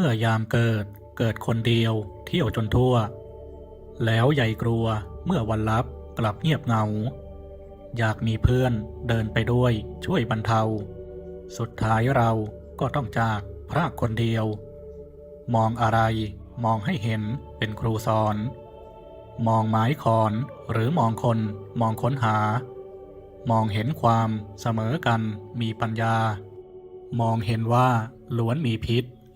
เมื่อยามเกิดเกิดคนเดียว เที่ยวจนทั่ว แล้วใหญ่กลัวเมื่อวันลับกลับเงียบเหงา อยากมีเพื่อนเดินไปด้วยช่วยบรรเทา สุดท้ายเราก็ต้องจากพระคนเดียว มองอะไรมองให้เห็นเป็นครูสอน มองไม้ขอนหรือมองคนมองค้นหา มองเห็นความเสมอกันมีปัญญา มองเห็นว่าล้วนมีพิษ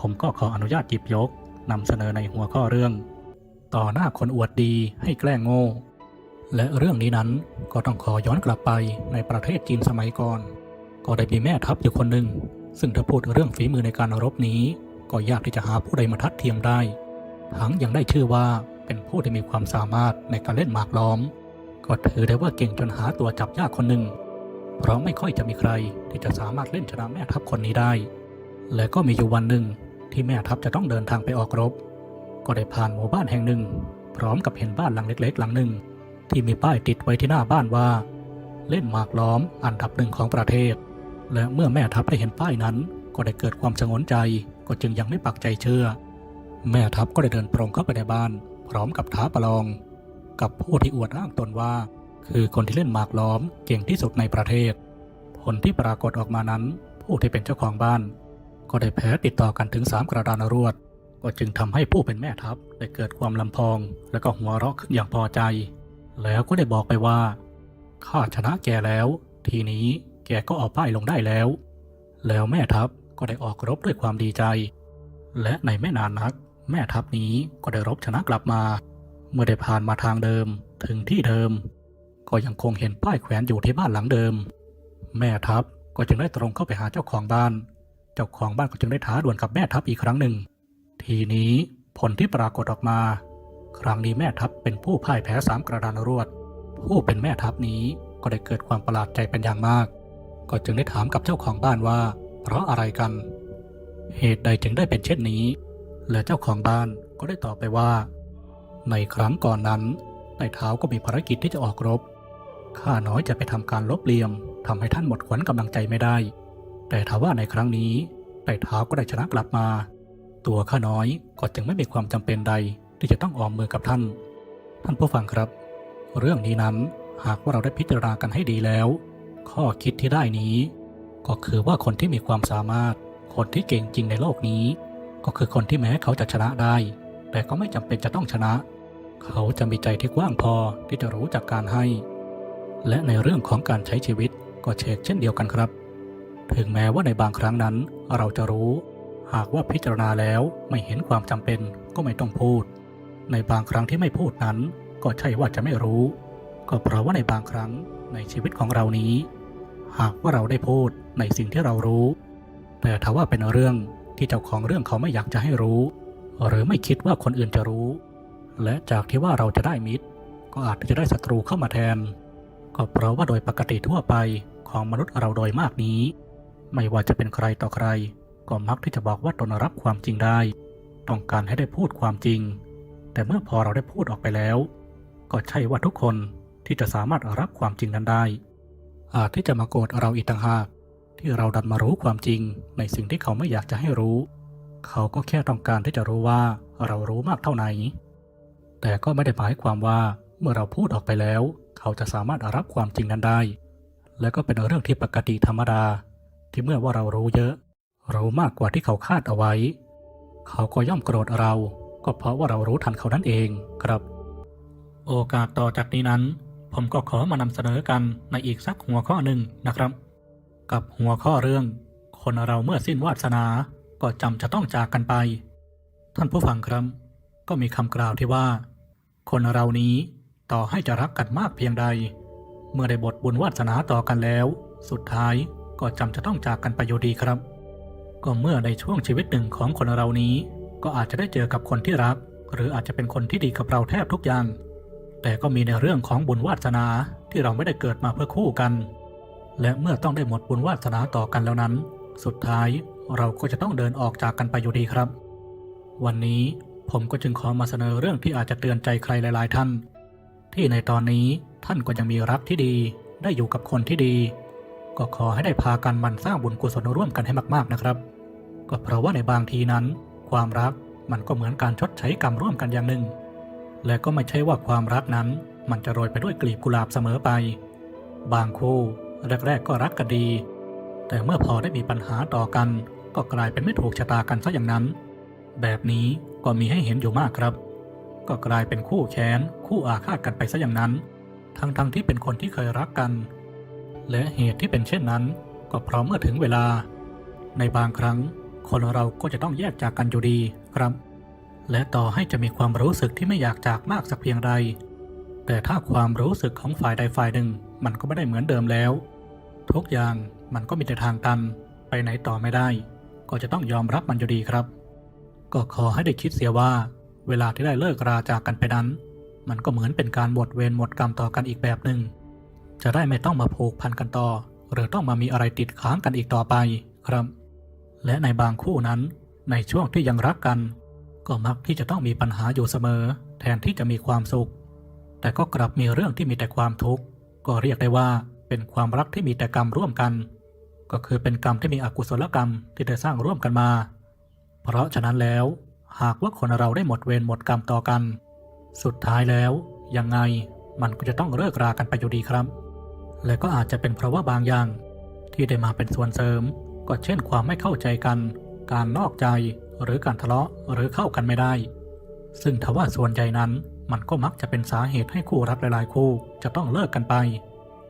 ผมก็ขออนุญาตหยิบยกนำเสนอในหัวข้อเรื่อง ต่อหน้าคนอวดดีให้แกล้งโง่ และเรื่องนี้นั้นก็ต้องขอย้อนกลับไปในประเทศจีนสมัยก่อน ก็ได้มีแม่ทัพอยู่คนหนึ่ง ซึ่งถ้าพูดเรื่องฝีมือในการรบนี้ ก็ยากที่จะหาผู้ใดมาทัดเทียมได้ ทั้งยังได้ชื่อว่าเป็นผู้ที่มีความสามารถในการเล่นหมากล้อม ก็ถือได้ว่าเก่งจนหาตัวจับยากคนหนึ่ง เพราะไม่ค่อยจะมีใครที่จะสามารถเล่นชนะแม่ทัพคนนี้ได้ และก็มีอยู่วันหนึ่ง ที่แม่ทัพจะต้องเดินทางไปออกรบ ก็ได้ผ่านหมู่บ้านแห่งหนึ่ง พร้อมกับเห็นบ้านหลังเล็ก ๆ หลังหนึ่ง ที่มีป้ายติดไว้ที่หน้าบ้านว่า เล่นหมากล้อมอันดับหนึ่งของประเทศ และเมื่อแม่ทัพได้เห็นป้ายนั้น ก็ได้เกิดความชงนใจก็จึงยังไม่ปักใจเชื่อ แม่ทัพก็ได้เดินตรงเข้าไปในบ้าน พร้อมกับท้าประลอง กับผู้ที่อวดอ้างตนว่า คือคนที่เล่นหมากล้อมเก่งที่สุดในประเทศ ผลที่ปรากฏออกมานั้น ผู้ที่เป็นเจ้าของบ้าน ก็ได้แพ้ติดต่อกันถึงสามกระดานรวด ก็จึงทำให้ผู้เป็นแม่ทัพได้เกิดความลำพอง และก็หัวเราะขึ้นอย่างพอใจ แล้วก็ได้บอกไปว่าข้าชนะแกแล้ว ทีนี้แกก็เอาป้ายลงได้แล้ว แล้วแม่ทัพก็ได้ออกรบด้วยความดีใจ และในไม่นานนัก แม่ทัพนี้ก็ได้รบชนะกลับมา เมื่อได้ผ่านมาทางเดิมถึงที่เดิม ก็ยังคงเห็นป้ายแขวนอยู่ที่บ้านหลังเดิม แม่ทัพก็จึงได้ตรงเข้าไปหาเจ้าของบ้าน เจ้าของบ้านก็จึงได้ท้าดวลกับแม่ทัพอีกครั้งหนึ่ง ทีนี้ผลที่ปรากฏออกมา ครั้งนี้แม่ทัพเป็นผู้พ่ายแพ้สามกระดานรวด ผู้เป็นแม่ทัพนี้ก็ได้เกิดความประหลาดใจเป็นอย่างมาก ก็จึงได้ถามกับเจ้าของบ้านว่า เพราะอะไรกัน เหตุใดจึงได้เป็นเช่นนี้ และเจ้าของบ้านก็ได้ตอบไปว่า ในครั้งก่อนนั้นนายเท้าก็มีภารกิจที่จะออกรบ ข้าน้อยจะไปทำการลบเลียมทำให้ท่านหมดขวัญกำลังใจไม่ได้ แต่ถ้าว่าในครั้งนี้นายเท้าก็ได้ชนะกลับมา ตัวข้าน้อยก็จึงไม่มีความจำเป็นใดที่จะต้องออมมือกับท่าน ท่านผู้ฟังครับ เรื่องนี้นั้นหากว่าเราได้พิจารณากันให้ดีแล้ว ข้อคิดที่ได้นี้ ก็คือว่าคนที่มีความสามารถ คนที่เก่งจริงในโลกนี้ ก็คือคนที่แม้เขาจะชนะได้ แต่ก็ไม่จำเป็นจะต้องชนะ เขาจะมีใจที่กว้างพอที่จะรู้จักการให้ และในเรื่องของการใช้ชีวิตก็เชกเช่นเดียวกันครับ ถึงแม้ว่าในบางครั้งนั้นเราจะรู้ หากว่าพิจารณาแล้วไม่เห็นความจำเป็นก็ไม่ต้องพูด ในบางครั้งที่ไม่พูดนั้น ก็ใช่ว่าจะไม่รู้ ก็เพราะว่าในบางครั้งในชีวิตของเรานี้ หากว่าเราได้พูดในสิ่งที่เรารู้ แต่ถ้าว่าเป็นเรื่องที่เจ้าของเรื่องเขาไม่อยากจะให้รู้ หรือไม่คิดว่าคนอื่นจะรู้ และจากที่ว่าเราจะได้มิตร ก็อาจจะได้ศัตรูเข้ามาแทน ก็เพราะว่าโดยปกติทั่วไปของมนุษย์เราโดยมากนี้ ไม่ว่าจะเป็นใครต่อใคร ก็มักที่จะบอกว่าตนรับความจริงได้ ต้องการให้ได้พูดความจริง แต่เมื่อพอเราได้พูดออกไปแล้ว ก็ใช่ว่าทุกคนที่จะสามารถรับความจริงนั้นได้อาจที่จะมาโกรธเราอีกต่างหาก ที่เราดันมารู้ความจริง ในสิ่งที่เขาไม่อยากจะให้รู้ เขาก็แค่ต้องการที่จะรู้ว่าเรารู้มากเท่าไหนแต่ก็ไม่ได้หมายความว่าเมื่อเราพูดออกไปแล้ว เขาจะสามารถรับความจริงนั้นได้ และก็เป็นเรื่องที่ปกติธรรมดา ที่เมื่อว่าเรารู้เยอะรู้มากกว่าที่เขาคาดเอาไว้ เขาก็ย่อมโกรธเรา ก็เพราะว่าเรารู้ทันเขานั่นเองครับ โอกาสต่อจากนี้นั้น ผมก็ขอมานำเสนอกันในอีกสักหัวข้อหนึ่งนะครับ กับหัวข้อเรื่อง คนเราเมื่อสิ้นวาสนาก็จำจะต้องจากกันไป ท่านผู้ฟังครับ ก็มีคำกล่าวที่ว่า คนเรานี้ต่อให้จะรักกันมากเพียงใด เมื่อได้บทบุญวาสนาต่อกันแล้ว สุดท้าย ก็จำจะต้องจากกันไปอยู่ดีครับ ก็เมื่อในช่วงชีวิตหนึ่งของคนเรานี้ ก็อาจจะได้เจอกับคนที่รัก หรืออาจจะเป็นคนที่ดีกับเราแทบทุกอย่าง แต่ก็มีในเรื่องของบุญวาสนาที่เราไม่ได้เกิดมาเพื่อคู่กัน และเมื่อต้องได้หมดบุญวาสนาต่อกันแล้วนั้น สุดท้ายเราก็จะต้องเดินออกจากกันไปอยู่ดีครับ วันนี้ผมก็จึงขอมาเสนอเรื่องที่อาจจะเตือนใจใครหลาย ๆ ท่าน ที่ในตอนนี้ท่านก็ยังมีรักที่ดี ได้อยู่กับคนที่ดี ก็ขอให้ได้พากันมันสร้างบุญกุศลร่วมกันให้มากๆนะครับ ก็เพราะว่าในบางทีนั้น ความรักมันก็เหมือนการชดใช้กรรมร่วมกันอย่างหนึ่ง และก็ไม่ใช่ว่าความรักนั้นมันจะโรยไปด้วยกลีบกุหลาบเสมอไป บางคู่แรกๆก็รักกันดี แต่เมื่อพอได้มีปัญหาต่อกัน ก็กลายเป็นไม่ถูกชะตากันซะอย่างนั้น แบบนี้ก็มีให้เห็นอยู่มากครับ ก็กลายเป็นคู่แค้นคู่อาฆาตกันไปซะอย่างนั้น ทั้งๆทที่เป็นคนที่เคยรักกัน และเหตุที่เป็นเช่นนั้น ก็เพราะเมื่อถึงเวลา ในบางครั้ง คนเราก็จะต้องแยกจากกันอยู่ดีครับ และต่อให้จะมีความรู้สึกที่ไม่อยากจากมากสักเพียงใด แต่ถ้าความรู้สึกของฝ่ายใดฝ่ายหนึ่ง มันก็ไม่ได้เหมือนเดิมแล้ว ทุกอย่างมันก็มีแต่ทางตันไปไหนต่อไม่ได้ ก็จะต้องยอมรับมันอยู่ดีครับ ก็ขอให้ได้คิดเสียว่า เวลาที่ได้เลิกราจากกันไปนั้น มันก็เหมือนเป็นการหมดเวรหมดกรรมต่อกันอีกแบบหนึ่ง จะได้ไม่ต้องมาผูกพันกันต่อ หรือต้องมามีอะไรติดค้างกันอีกต่อไปครับ และในบางคู่นั้น ในช่วงที่ยังรักกัน ก็มักที่จะต้องมีปัญหาอยู่เสมอ แทนที่จะมีความสุข แต่ก็กลับมีเรื่องที่มีแต่ความทุกข์ก็เรียกได้ว่าเป็นความรักที่มีแต่กรรมร่วมกัน ก็คือเป็นกรรมที่มีอกุศลกรรมที่ได้สร้างร่วมกันมา เพราะฉะนั้นแล้ว หากว่าคนเราได้หมดเวรหมดกรรมต่อกัน สุดท้ายแล้วยังไงมันก็จะต้องเลิกรากันไปอยู่ดีครับ และก็อาจจะเป็นเพราะว่าบางอย่าง ที่ได้มาเป็นส่วนเสริม ก็เช่นความไม่เข้าใจกัน การนอกใจหรือการทะเลาะหรือเข้ากันไม่ได้ ซึ่งทว่าส่วนใหญ่นั้นมันก็มักจะเป็นสาเหตุให้คู่รักหลายๆ คู่จะต้องเลิกกันไป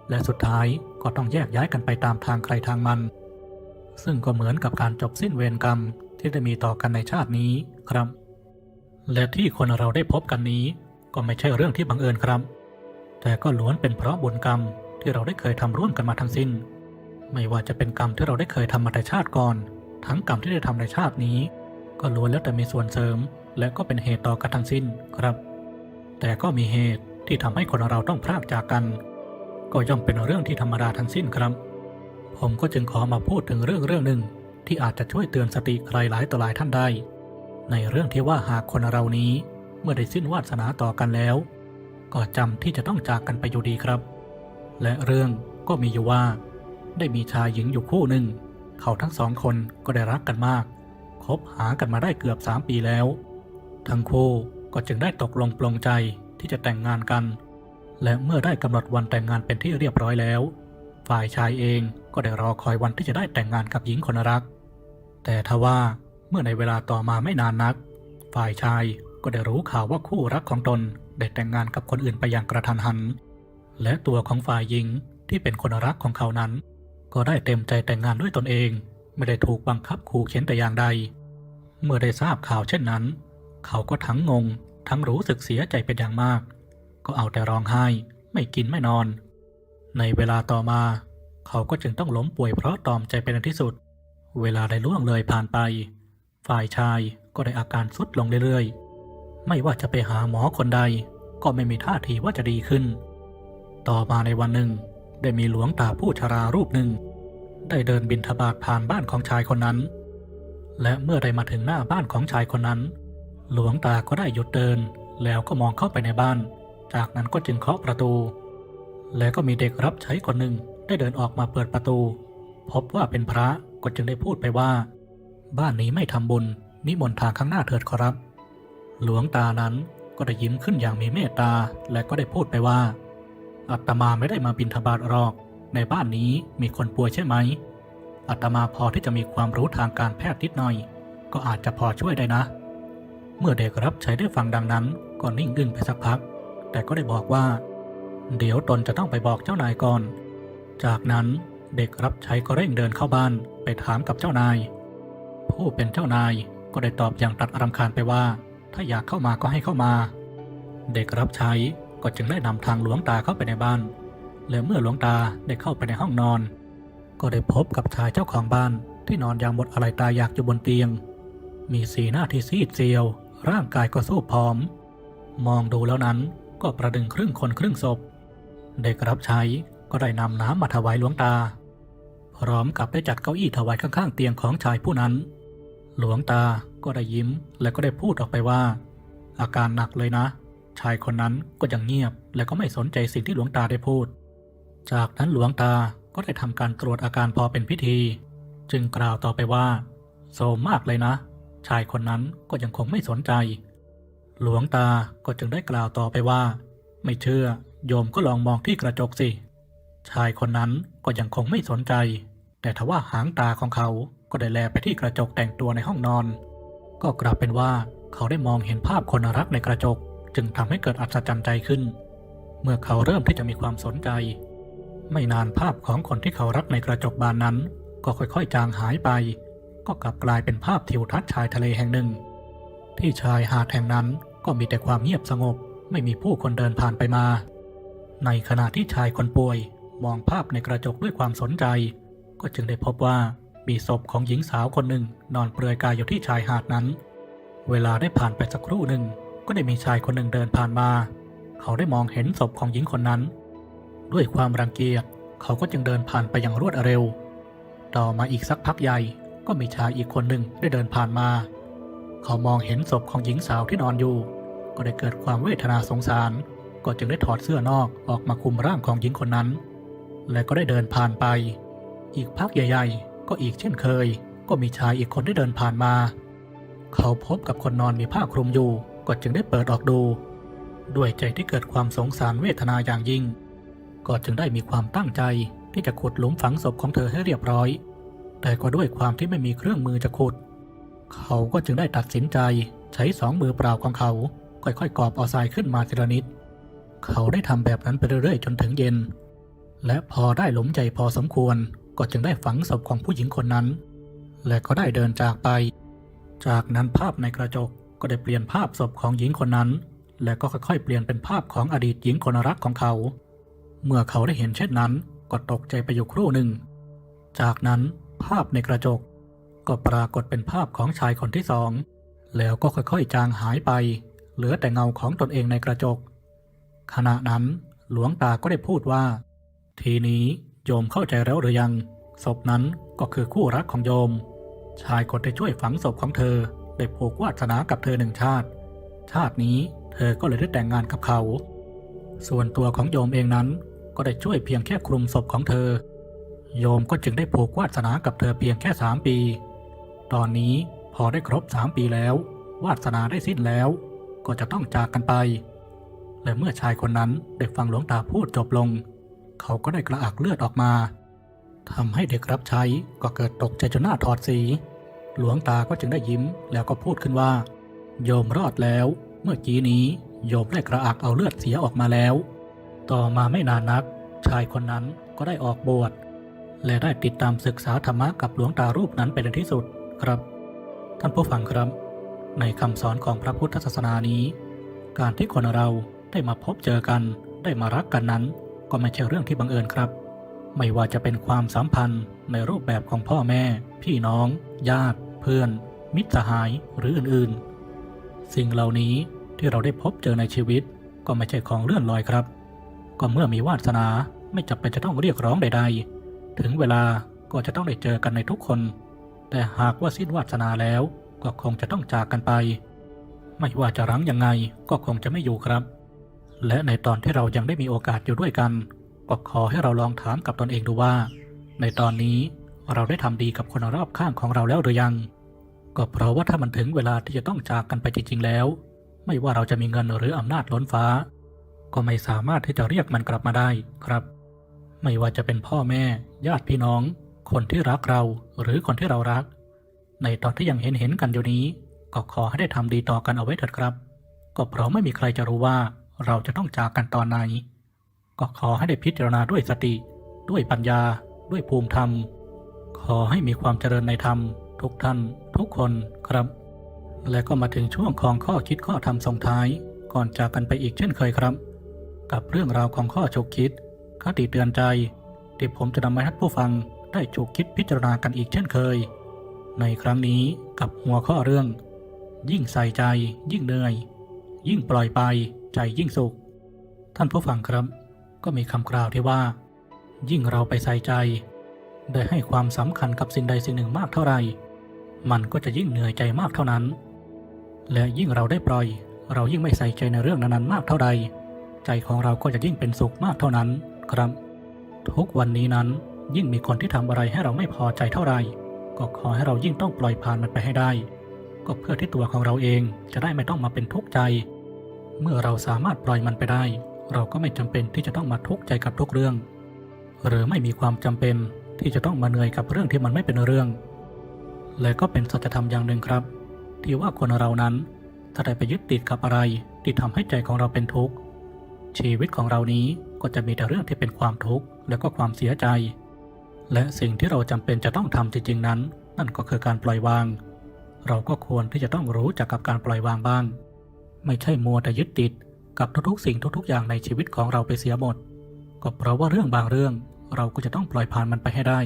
และสุดท้ายก็ต้องแยกย้ายกันไปตามทางใครทางมัน ซึ่งก็เหมือนกับการจบสิ้นเวรกรรมที่ได้มีต่อกันในชาตินี้ครับ และที่คนเราได้พบกันนี้ ก็ไม่ใช่เรื่องที่บังเอิญครับ แต่ก็ล้วนเป็นเพราะบุญกรรม ที่เราได้เคยทำร่วมกันมาทั้งสิ้น ไม่ว่าจะเป็นกรรมที่เราได้เคยทำมาแต่ชาติก่อน ทั้งกรรมที่ได้ทำในชาตินี้ ก็ล้วนแล้วแต่มีส่วนเสริม และก็เป็นเหตุต่อกันทั้งสิ้นครับ แต่ก็มีเหตุที่ทำให้คนเราต้องพรากจากกัน ก็ย่อมเป็นเรื่องที่ธรรมดาทั้งสิ้นครับ ผมก็จึงขอมาพูดถึงเรื่องเรื่องหนึ่งที่อาจจะช่วยเตือนสติใครหลายต่อหลายท่านได้ ในเรื่องที่ว่าหากคนเรานี้เมื่อได้สิ้นวาสนาต่อกันแล้ว ก็จำที่จะต้องจากกันไปอยู่ดีครับ และเรื่องก็มีอยู่ว่า ได้มีชายหญิงอยู่คู่หนึ่ง เขาทั้งสองคนก็ได้รักกันมาก คบหากันมาได้เกือบสามปีแล้ว ทั้งคู่ก็จึงได้ตกลงปลงใจที่จะแต่งงานกัน และเมื่อได้กำหนดวันแต่งงานเป็นที่เรียบร้อยแล้ว ฝ่ายชายเองก็ได้รอคอยวันที่จะได้แต่งงานกับหญิงคนรัก แต่ทว่าเมื่อในเวลาต่อมาไม่นานนัก ฝ่ายชายก็ได้รู้ข่าวว่าคู่รักของตนได้แต่งงานกับคนอื่นไปอย่างกระทันหัน และตัวของฝ่ายหญิงที่เป็นคนรักของเขานั้น ก็ได้เต็มใจแต่งงานด้วยตนเอง ไม่ได้ถูกบังคับขู่เข็นแต่อย่างใด เมื่อได้ทราบข่าวเช่นนั้น เขาก็ทั้งงง ทั้งรู้สึกเสียใจเป็นอย่างมาก ก็เอาแต่ร้องไห้ ไม่กินไม่นอน ในเวลาต่อมา เขาก็จึงต้องล้มป่วยเพราะตอมใจเป็นอันที่สุด เวลาได้ล่วงเลยผ่านไป ฝ่ายชายก็ได้อาการทรุดลงเรื่อยๆ ไม่ว่าจะไปหาหมอคนใด ก็ไม่มีท่าทีว่าจะดีขึ้น ต่อมาในวันหนึ่ง ได้มีหลวงตาผู้ชรารูปหนึ่ง ได้เดินบินทบาทผ่านบ้านของชายคนนั้น และเมื่อได้มาถึงหน้าบ้านของชายคนนั้น หลวงตาก็ได้หยุดเดิน แล้วก็มองเข้าไปในบ้าน จากนั้นก็จึงเคาะประตู แล้วก็มีเด็กรับใช้คนหนึ่งได้เดินออกมาเปิดประตู พบว่าเป็นพระก็จึงได้พูดไปว่า บ้านนี้ไม่ทำบุญนิมนต์ทางข้างหน้าเถิดขอรับ หลวงตานั้นก็ได้ยิ้มขึ้นอย่างมีเมตตาและก็ได้พูดไปว่า อาตมาไม่ได้มาบินทบาทหรอก ในบ้านนี้มีคนป่วยใช่ไหมอาตมาพอที่จะมีความรู้ทางการแพทย์นิดหน่อย ก็อาจจะพอช่วยได้นะ เมื่อเด็กรับใช้ได้ฟังดังนั้น ก็นิ่งอึ้งไปสักพัก แต่ก็ได้บอกว่า เดี๋ยวตนจะต้องไปบอกเจ้านายก่อน จากนั้นเด็กรับใช้ก็เร่งเดินเข้าบ้านไปถามกับเจ้านาย ผู้เป็นเจ้านายก็ได้ตอบอย่างตัดอารำคาญไปว่า ถ้าอยากเข้ามาก็ให้เข้ามา เด็กรับใช้ ก็จึงได้นำทางหลวงตาเข้าไปในบ้าน และเมื่อหลวงตาได้เข้าไปในห้องนอน ก็ได้พบกับชายเจ้าของบ้านที่นอนอย่างหมดอะไรตายอยากอยู่บนเตียง มีสีหน้าที่ซีดเซียว ร่างกายก็สู้ผอม มองดูแล้วนั้นก็ประดึงครึ่งคนครึ่งศพ เด็กรับใช้ก็ได้นำน้ำมาถวายหลวงตา พร้อมกับได้จัดเก้าอี้ถวายข้างๆเตียงของชายผู้นั้น หลวงตาก็ได้ยิ้มและก็ได้พูดออกไปว่า อาการหนักเลยนะ ชายคนนั้นก็ยังเงียบ และก็ไม่สนใจสิ่งที่หลวงตาได้พูด จากนั้นหลวงตาก็ได้ทำการตรวจอาการพอเป็นพิธี จึงกล่าวต่อไปว่าโซมมากเลยนะ ชายคนนั้นก็ยังคงไม่สนใจ หลวงตาก็จึงได้กล่าวต่อไปว่า ไม่เชื่อโยมก็ลองมองที่กระจกสิ ชายคนนั้นก็ยังคงไม่สนใจ แต่ทว่าหางตาของเขาก็ได้แลไปที่กระจกแต่งตัวในห้องนอน ก็กลับเป็นว่าเขาได้มองเห็นภาพคนรักในกระจก จึงทำให้เกิดอัศจรรย์ใจขึ้น เมื่อเขาเริ่มที่จะมีความสนใจ ไม่นานภาพของคนที่เขารักในกระจกบานนั้น ก็ค่อยๆ จางหายไป ก็กลับกลายเป็นภาพทิวทัศน์ชายทะเลแห่งหนึ่ง ที่ชายหาดแห่งนั้นก็มีแต่ความเงียบสงบ ไม่มีผู้คนเดินผ่านไปมา ในขณะที่ชายคนป่วย มองภาพในกระจกด้วยความสนใจ ก็จึงได้พบว่ามีศพของหญิงสาวคนหนึ่งนอนเปลือยกายอยู่ที่ชายหาดนั้น เวลาได้ผ่านไปสักครู่หนึ่ง ก็ได้มีชายคนหนึ่งเดินผ่านมา เขาได้มองเห็นศพของหญิงคนนั้น ด้วยความรังเกียจเขาก็จึงเดินผ่านไปอย่างรวดเร็ว ต่อมาอีกสักพักใหญ่ก็มีชายอีกคนหนึ่งได้เดินผ่านมา เขามองเห็นศพของหญิงสาวที่นอนอยู่ ก็ได้เกิดความเวทนาสงสาร ก็จึงได้ถอดเสื้อนอกออกมาคุมร่างของหญิงคนนั้น และก็ได้เดินผ่านไป อีกพักใหญ่ ๆ ก็อีกเช่นเคย ก็มีชายอีกคนได้เดินผ่านมา เขาพบกับคนนอนมีผ้าคลุมอยู่ ก็จึงได้เปิดออกดู ด้วยใจที่เกิดความสงสารเวทนาอย่างยิ่ง ก็จึงได้มีความตั้งใจที่จะขุดหลุมฝังศพของเธอให้เรียบร้อย แต่ก็ด้วยความที่ไม่มีเครื่องมือจะขุด เขาก็จึงได้ตัดสินใจใช้สองมือเปล่าของเขา ค่อยๆกอบเอาทรายขึ้นมาทีละนิด เขาได้ทำแบบนั้นไปเรื่อยๆจนถึงเย็น และพอได้หลมใจพอสมควร ก็จึงได้ฝังศพของผู้หญิงคนนั้น และก็ได้เดินจากไป จากนั้นภาพในกระจก ก็ได้เปลี่ยนภาพศพของหญิงคนนั้น และก็ค่อยๆ เปลี่ยนเป็นภาพของอดีตหญิงคนรักของเขา เมื่อเขาได้เห็นเช่นนั้น ก็ตกใจไปอยู่ครู่หนึ่ง จากนั้นภาพในกระจก ก็ปรากฏเป็นภาพของชายคนที่สอง แล้วก็ค่อยๆ จางหายไป เหลือแต่เงาของตนเองในกระจก ขณะนั้นหลวงตาก็ได้พูดว่า ทีนี้โยมเข้าใจแล้วหรือยัง ศพนั้นก็คือคู่รักของโยม ชายคนที่ช่วยฝังศพของเธอ ได้ผูกวาสนากับเธอหนึ่งชาติ ชาตินี้เธอก็เลยได้แต่งงานกับเขา ส่วนตัวของโยมเองนั้นก็ได้ช่วยเพียงแค่คลุมศพของเธอ โยมก็จึงได้ผูกวาสนากับเธอเพียงแค่สามปี ตอนนี้พอได้ครบสามปีแล้ว วาสนาได้สิ้นแล้ว ก็จะต้องจากกันไป และเมื่อชายคนนั้นได้ฟังหลวงตาพูดจบลง เขาก็ได้กระอักเลือดออกมาทำให้เด็กรับใช้ก็เกิดตกใจจนหน้าถอดสี หลวงตาก็จึงได้ยิ้มแล้วก็พูดขึ้นว่า โยมรอดแล้ว เมื่อกี้นี้โยมได้กระอักเอาเลือดเสียออกมาแล้ว ต่อมาไม่นานนัก ชายคนนั้นก็ได้ออกบวชและได้ติดตามศึกษาธรรมะกับหลวงตารูปนั้นเป็นที่สุดครับ ท่านผู้ฟังครับ ในคำสอนของพระพุทธศาสนานี้ การที่คนเราได้มาพบเจอกัน ได้มารักกันนั้น ก็ไม่ใช่เรื่องที่บังเอิญครับ ไม่ว่าจะเป็นความสัมพันธ์ในรูปแบบของพ่อแม่ พี่น้อง ญาติ พื่อน มิตรสหายหรืออื่นๆ สิ่งเหล่านี้ที่เราได้พบเจอในชีวิตก็ไม่ใช่ของเลื่อนลอยครับ ก็เมื่อมีวาสนาไม่จำเป็นจะต้องเรียกร้องใด ๆ ถึงเวลาก็จะต้องได้เจอกันในทุกคน แต่หากว่าสิ้นวาสนาแล้วก็คงจะต้องจากกันไป ไม่ว่าจะรั้งยังไงก็คงจะไม่อยู่ครับ และในตอนที่เรายังได้มีโอกาสอยู่ด้วยกันก็ขอให้เราลองถามกับตนเองดูว่า ในตอนนี้เราได้ทำดีกับคนรอบข้างของเราแล้วหรือยัง ก็เพราะว่าถ้ามันถึงเวลาที่จะต้องจากกันไปจริงๆแล้ว ไม่ว่าเราจะมีเงินหรืออำนาจล้นฟ้า ก็ไม่สามารถที่จะเรียกมันกลับมาได้ครับ ไม่ว่าจะเป็นพ่อแม่ ญาติพี่น้อง คนที่รักเราหรือคนที่เรารัก ในตอนที่ยังเห็นเห็นกันอยู่นี้ ก็ขอให้ได้ทำดีต่อกันเอาไว้เถิดครับ ก็เพราะไม่มีใครจะรู้ว่าเราจะต้องจากกันตอนไหน ก็ขอให้ได้พิจารณาด้วยสติ ด้วยปัญญา ด้วยภูมิธรรม ขอให้มีความเจริญในธรรม ทุกท่านทุกคนครับ และก็มาถึงช่วงของข้อคิดข้อธรรมส่งท้าย ก่อนจากกันไปอีกเช่นเคยครับ กับเรื่องราวของข้อฉุกคิดคติเตือนใจ ที่ผมจะนำมาให้ผู้ฟังได้ฉุกคิดพิจารณากันอีกเช่นเคย ในครั้งนี้กับหัวข้อเรื่อง ยิ่งใส่ใจ ยิ่งเหนื่อย ยิ่งปล่อยไปใจยิ่งสุข ท่านผู้ฟังครับ ก็มีคำกล่าวที่ว่า ยิ่งเราไปใส่ใจ ได้ให้ความสำคัญกับสิ่งใดสิ่งหนึ่งมากเท่าไหร่ มันก็จะยิ่งเหนื่อยใจมากเท่านั้น และยิ่งเราได้ปล่อย เรายิ่งไม่ใส่ใจในเรื่องนั้นๆมากเท่าใด ใจของเราก็จะยิ่งเป็นสุขมากเท่านั้นครับ ทุกวันนี้นั้นยิ่งมีคนที่ทำอะไรให้เราไม่พอใจเท่าไหร่ก็ขอให้เรายิ่งต้องปล่อยผ่านมันไปให้ได้ ก็เพื่อที่ตัวของเราเองจะได้ไม่ต้องมาเป็นทุกข์ใจ เมื่อเราสามารถปล่อยมันไปได้ เราก็ไม่จำเป็นที่จะต้องมาทุกข์ใจกับทุกเรื่อง หรือไม่มีความจำเป็นที่จะต้องมาเหนื่อยกับเรื่องที่มันไม่เป็นเรื่อง และก็เป็นสัจธรรมอย่างหนึ่งครับ ที่ว่าคนเรานั้นถ้าได้ไปยึดติดกับอะไรที่ทำให้ใจของเราเป็นทุกข์ ชีวิตของเรานี้ก็จะมีแต่เรื่องที่เป็นความทุกข์และก็ความเสียใจ และสิ่งที่เราจำเป็นจะต้องทำจริงๆนั้น นั่นก็คือการปล่อยวาง เราก็ควรที่จะต้องรู้จักกับการปล่อยวางบ้าง ไม่ใช่มัวแต่ยึดติดกับทุกๆ สิ่งทุกๆ อย่างในชีวิตของเราไปเสียหมด ก็เพราะว่าเรื่องบางเรื่องเราก็จะต้องปล่อยผ่านมันไปให้ได้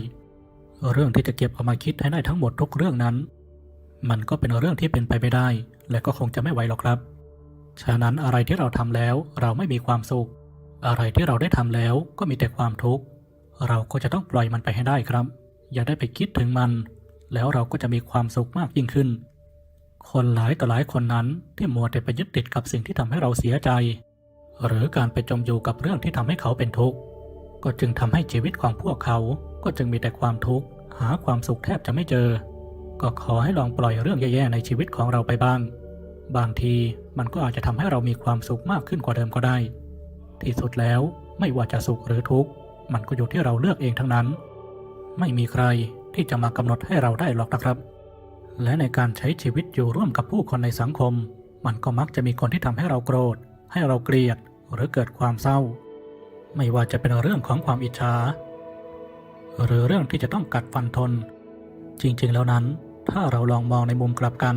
เรื่องที่จะเก็บเอามาคิดให้ได้ทั้งหมดทุกเรื่องนั้น มันก็เป็นเรื่องที่เป็นไปไม่ได้ และก็คงจะไม่ไหวหรอกครับ ฉะนั้นอะไรที่เราทำแล้วเราไม่มีความสุข อะไรที่เราได้ทำแล้วก็มีแต่ความทุกข์เราก็จะต้องปล่อยมันไปให้ได้ครับ อย่าได้ไปคิดถึงมัน แล้วเราก็จะมีความสุขมากยิ่งขึ้น คนหลายต่อหลายคนนั้นที่มัวแต่ไปยึดติดกับสิ่งที่ทำให้เราเสียใจ หรือการไปจมอยู่กับเรื่องที่ทำให้เขาเป็นทุกข์ก็จึงทำให้ชีวิตของพวกเขาก็จึงมีแต่ความทุกข์ หาความสุขแทบจะไม่เจอ ก็ขอให้ลองปล่อยเรื่องแย่ๆในชีวิตของเราไปบ้าง บางทีมันก็อาจจะทำให้เรามีความสุขมากขึ้นกว่าเดิมก็ได้ ที่สุดแล้วไม่ว่าจะสุขหรือทุกข์ มันก็อยู่ที่เราเลือกเองทั้งนั้น ไม่มีใครที่จะมากำหนดให้เราได้หรอกนะครับ และในการใช้ชีวิตอยู่ร่วมกับผู้คนในสังคม มันก็มักจะมีคนที่ทำให้เราโกรธ ให้เราเกลียดหรือเกิดความเศร้า ไม่ว่าจะเป็นเรื่องของความอิจฉา หรือเรื่องที่จะต้องกัดฟันทน จริงๆแล้วนั้น ถ้าเราลองมองในมุมกลับกัน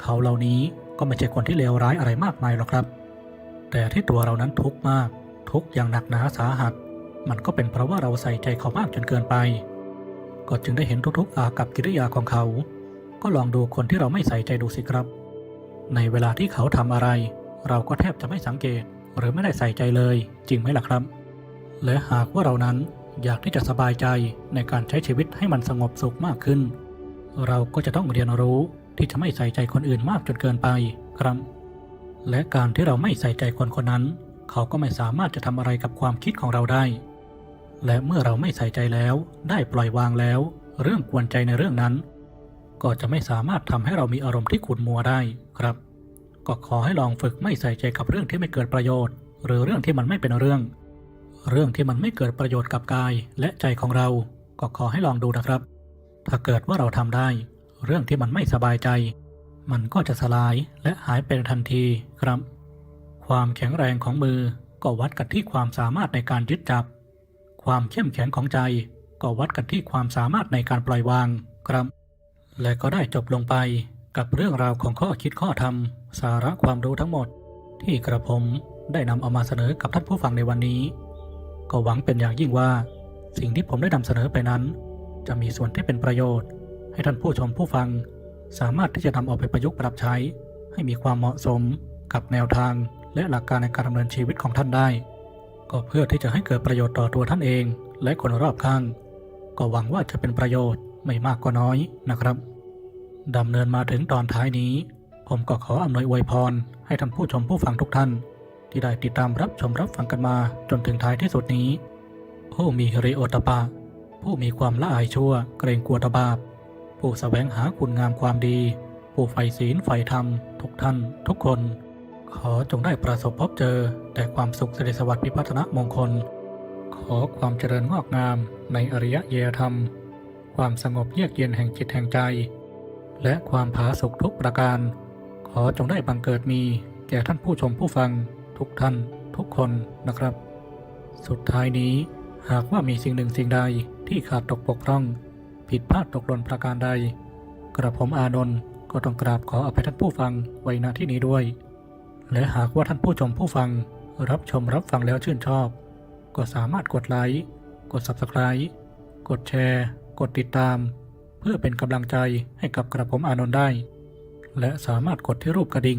เขาเหล่านี้ก็ไม่ใช่คนที่เลวร้ายอะไรมากมายหรอกครับ แต่ที่ตัวเรานั้นทุกข์มาก ทุกข์อย่างหนักหนาสาหัส มันก็เป็นเพราะว่าเราใส่ใจเขามากจนเกินไป ก็จึงได้เห็นทุกๆอากับกิริยาของเขา ก็ลองดูคนที่เราไม่ใส่ใจดูสิครับ ในเวลาที่เขาทำอะไร เราก็แทบจะไม่สังเกตหรือไม่ได้ใส่ใจเลย จริงไหมล่ะครับ และหากว่าเรานั้น อยากที่จะสบายใจในการใช้ชีวิตให้มันสงบสุขมากขึ้น เราก็จะต้องเรียนรู้ที่จะไม่ใส่ใจคนอื่นมากจนเกินไปครับ และการที่เราไม่ใส่ใจคนคนนั้น เขาก็ไม่สามารถจะทำอะไรกับความคิดของเราได้ และเมื่อเราไม่ใส่ใจแล้ว ได้ปล่อยวางแล้ว เรื่องกวนใจในเรื่องนั้น ก็จะไม่สามารถทำให้เรามีอารมณ์ที่ขุ่นมัวได้ครับ ก็ขอให้ลองฝึกไม่ใส่ใจกับเรื่องที่ไม่เกิดประโยชน์ หรือเรื่องที่มันไม่เป็นเรื่อง เรื่องที่มันไม่เกิดประโยชน์กับกายและใจของเรา ก็ขอให้ลองดูนะครับ ถ้าเกิดว่าเราทำได้ เรื่องที่มันไม่สบายใจ มันก็จะสลายและหายไปทันทีครับ ความแข็งแรงของมือก็วัดกันที่ความสามารถในการยึดจับ ความเข้มแข็งของใจ ก็วัดกันที่ความสามารถในการปล่อยวางครับ และก็ได้จบลงไปกับเรื่องราวของข้อคิดข้อธรรม สาระความรู้ทั้งหมด ที่กระผมได้นำเอามาเสนอกับท่านผู้ฟังในวันนี้ ก็หวังเป็นอย่างยิ่งว่า สิ่งที่ผมได้นำเสนอไปนั้น จะมีส่วนที่เป็นประโยชน์ ให้ท่านผู้ชมผู้ฟัง สามารถที่จะนำเอาไปประยุกต์ปรับใช้ ให้มีความเหมาะสมกับแนวทาง และหลักการในการดำเนินชีวิตของท่านได้ ก็เพื่อที่จะให้เกิดประโยชน์ต่อตัวท่านเอง และคนรอบข้าง ก็หวังว่าจะเป็นประโยชน์ไม่มากก็น้อยนะครับดำเนินมาถึงตอนท้ายนี้ ผมก็ขออำนวยอวยพรให้ท่านผู้ชมผู้ฟังทุกท่าน ที่ได้ติดตามรับชมรับฟังกันมาจนถึงท้ายที่สุดนี้ ผู้มีฮิริโอตปะ ผู้มีความละอายชั่ว เกรงกลัวตบาป ผู้สแสวงหาคุณงามความดี ผู้ใฝ่ศีลใฝ่ธรรม ทุกท่าน ทุกคน ขอจงได้ประสบพบเจอ แต่ความสุขสิริสวัสดิ์พิพัฒนมงคล ขอความเจริญงอกงามในอริยเยธรรม ความสงบเยือกเย็นแห่งจิตแห่งใจ และความผาสุกทุกประการ ขอจงได้บังเกิดมีแก่ท่านผู้ชมผู้ฟัง ทุกท่านทุกคนนะครับ สุดท้ายนี้หากว่ามีสิ่งหนึ่งสิ่งใดที่ขาดตกบกพร่อง ผิดพลาดตกหล่นประการใด กระผมอานนท์ก็ต้องกราบขออภัยท่านผู้ฟังไว้ณที่นี้ด้วย และหากว่าท่านผู้ชมผู้ฟังรับชมรับฟังแล้วชื่นชอบ ก็สามารถกดไลค์กด Subscribe กดแชร์ กดติดตาม เพื่อเป็นกำลังใจให้กับกระผมอานนท์ได้ และสามารถกดที่รูปกระดิ่ง